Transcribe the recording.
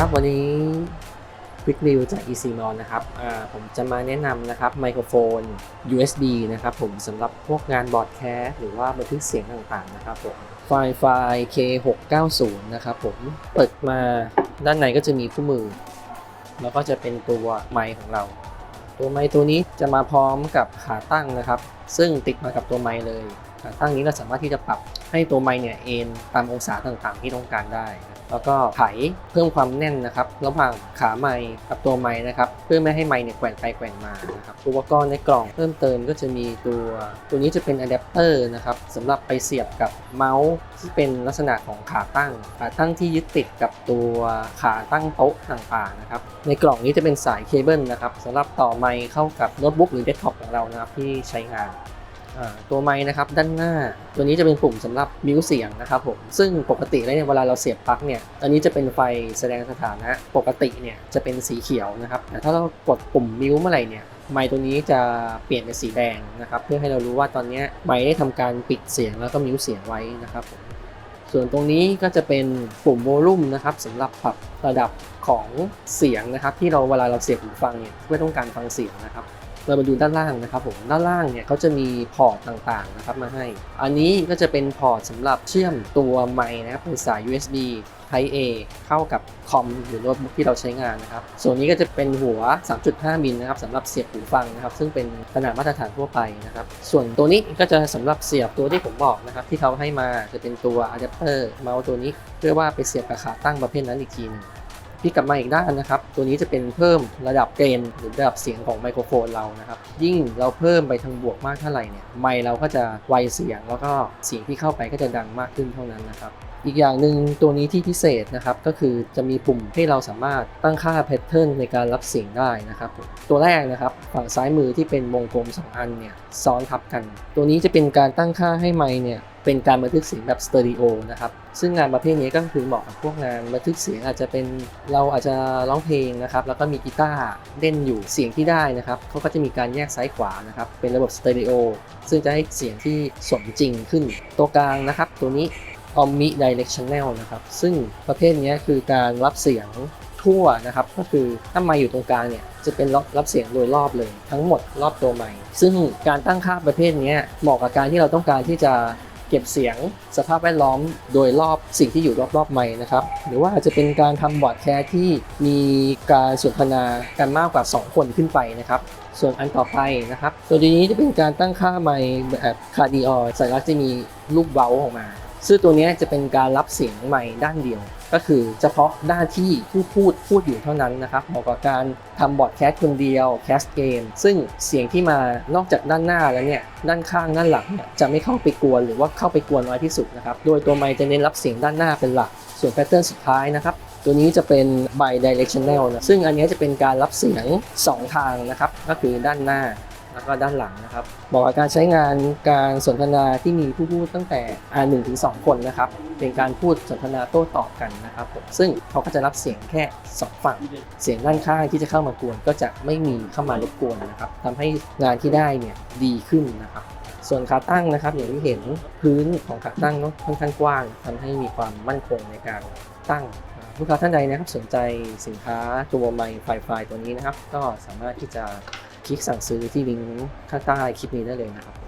ครับวันนี้ Quick Review จาก e c m o n นะครับผมจะมาแนะนำนะครับไมโครโฟน USB นะครับผมสำหรับพวกงานบอร์ดแคสหรือว่าบันทึกเสียงต่างๆนะครับผมไฟล์ไฟล์ K690 นะครับผมเปิดมาด้านในก็จะมีคู่มือ แล้วก็จะเป็นตัวไมค์ของเรา ตัวไมค์ตัวนี้จะมาพร้อมกับขาตั้งนะครับ ซึ่งติดมากับตัวไมค์เลยขาตั้งนี้เราสามารถที่จะปรับให้ตัวไมค์เนี่ยเอ็นตามองศาต่างๆ ที่ต้องการได้ แล้วก็ไถเพิ่มความแน่นนะครับระหว่างขาไมค์กับตัวไมค์นะครับเพื่อไม่ให้ไมค์เนี่ยแกว่งไปแกว่งมานะครับอุปกรณ์ในกล่องเพิ่มเติมก็จะมีตัว ตัวนี้จะเป็นอะแดปเตอร์นะครับสำหรับไปเสียบกับเมาส์ที่เป็นลักษณะของขาตั้งขาตั้งที่ยึดติดกับตัวขาตั้งโต๊ะต่างๆนะครับในกล่องนี้จะเป็นสายเคเบิลนะครับสำหรับต่อไมค์เข้ากับโน้ตบุ๊กหรือเดสก์ท็อปของเรานะครับที่ใช้งาน ตัวไม้นะครับด้านหน้า ตัวนี้จะเป็นปุ่มสำหรับมิวเสียงนะครับผมซึ่งปกติแล้วเนี่ยเวลาเราเสียบปลั๊กเนี่ยอันนี้จะเป็นไฟแสดงสถานะปกติเนี่ยจะเป็นสีเขียวนะครับแต่ถ้าเรากดปุ่มมิวเมื่อไหร่เนี่ยไมค์ตัวนี้จะเปลี่ยนเป็นสีแดงนะครับเพื่อให้เรารู้ว่าตอนนี้ไมค์ได้ทำการปิดเสียงแล้วก็มิวเสียงไว้นะครับผมส่วนตรงนี้ก็จะเป็นปุ่มโวลูมนะครับสำหรับปรับระดับของเสียงนะครับ ที่เราเวลาเราเสียบหูฟังเนี่ยเพื่อต้องการฟังเสียงนะครับ เรามาดูด้านล่างนะครับผมด้านล่างเนี่ยเขาจะมีพอร์ตต่างๆนะครับมาให้ อันนี้ก็จะเป็นพอร์ตสำหรับเชื่อมตัวไมค์นะครับเป็นสาย USB Type A เข้ากับคอมหรือโน้ตบุ๊กที่เราใช้งานนะครับ ส่วนนี้ก็จะเป็นหัว 3.5 มิลนะครับสำหรับเสียบหูฟังนะครับ ซึ่งเป็นขนาดมาตรฐานทั่วไปนะครับ ส่วนตัวนี้ก็จะสำหรับเสียบตัวที่ผมบอกนะครับ ที่เขาให้มาจะเป็นตัวอะแดปเตอร์เมาส์ตัวนี้ เพื่อว่าไปเสียบกับขาตั้งประเภทนั้นอีกทีนึง พี่กลับมาอีกด้านนะครับ ตัวนี้จะเป็นเพิ่มระดับเกณฑ์หรือระดับเสียงของไมโครโฟนเรานะครับ ยิ่งเราเพิ่มไปทางบวกมากเท่าไหร่เนี่ยไมเราก็จะไวเสียง แล้วก็เสียงที่เข้าไปก็จะดังมากขึ้นเท่านั้นนะครับอีกอย่างหนึ่งตัวนี้ที่พิเศษนะครับก็คือจะมีปุ่มให้เราสามารถตั้งค่าแพทเทิร์นในการรับเสียงได้นะครับ ตัวแรกนะครับฝั่งซ้ายมือที่เป็นวงกลม 2 อันเนี่ยซ้อนทับกัน ตัวนี้จะเป็นการตั้งค่าให้ไมเนี่ย เป็นการบันทึกเสียงแบบสเตอริโอนะครับ ซึ่งงานประเภทนี้ก็คือเหมาะกับพวกงานบันทึกเสียงอาจจะเป็นเราอาจจะร้องเพลงนะครับ แล้วก็มีกีตาร์เล่นอยู่เสียงที่ได้นะครับเขาก็จะมีการแยกซ้ายขวานะครับ เป็นระบบสเตอริโอซึ่งจะให้เสียงที่สมจริงขึ้น ตัวกลางนะครับ ตัวนี้ Omni Directional นะครับ ซึ่งประเภทนี้คือการรับเสียงทั่วนะครับ ก็คือถ้าไมค์อยู่ตรงกลางเนี่ยจะเป็นรับรับเสียงโดยรอบเลย ทั้งหมดรอบตัวไมค์ซึ่งการตั้งค่าประเภทนี้เหมาะกับการที่เราต้องการที่จะ เก็บเสียงสภาพแวดล้อมโดยรอบสิ่งที่อยู่รอบๆไมค์นะครับ หรือว่าอาจจะเป็นการทำบอร์ดแคสที่มีการสนทนากันมากกว่า 2 คนขึ้นไปนะครับ ส่วนอันต่อไปนะครับ ตัวนี้จะเป็นการตั้งค่าไมค์แบบคาร์ดิออสัญลักษณ์จะมีรูปเว้าออกมา ซึ่งตัวนี้จะเป็นการรับเสียงไมค์ด้านเดียว ก็คือเฉพาะด้านที่ผู้พูดพูดอยู่เท่านั้นนะครับเหมาะกับการทำบอร์ดแคสต์คนเดียวแคสเกม ซึ่งเสียงที่มานอกจากด้านหน้าแล้วเนี่ยด้านข้างด้านหลังเนี่ยจะไม่เข้าไปกวนหรือว่าเข้าไปกวนน้อยที่สุดนะครับโดยตัวไมค์จะเน้นรับเสียงด้านหน้าเป็นหลัก ส่วนแพทเทิร์นสุดท้ายนะครับตัวนี้จะเป็น bi directional นะซึ่งอันนี้จะเป็นการรับเสียง 2 ทางนะครับก็คือด้านหน้า แล้วก็ด้านหลังนะครับเหมาะกับการใช้งานการสนทนาที่มีผู้พูดตั้งแต่อ่าหนึ่งถึงสองคนนะครับ เป็นการพูดสนทนาโต้ตอบกันนะครับผมซึ่งเขาก็จะรับเสียงแค่สองฝั่ง เสียงด้านข้างที่จะเข้ามากวน ก็จะไม่มีเข้ามารบกวนนะครับทำให้งานที่ได้เนี่ยดีขึ้นนะครับส่วนขาตั้งนะครับอย่างที่เห็นพื้นของขาตั้งก็ค่อนข้างกว้างทำให้มีความมั่นคงในการตั้งลูกค้าท่านใดนะครับสนใจสินค้าตัวไมค์ไฟไฟตัวนี้นะครับ ก็สามารถที่จะ คลิกสั่งซื้อที่ลิงก์ข้างใต้คลิปนี้ได้เลยนะครับ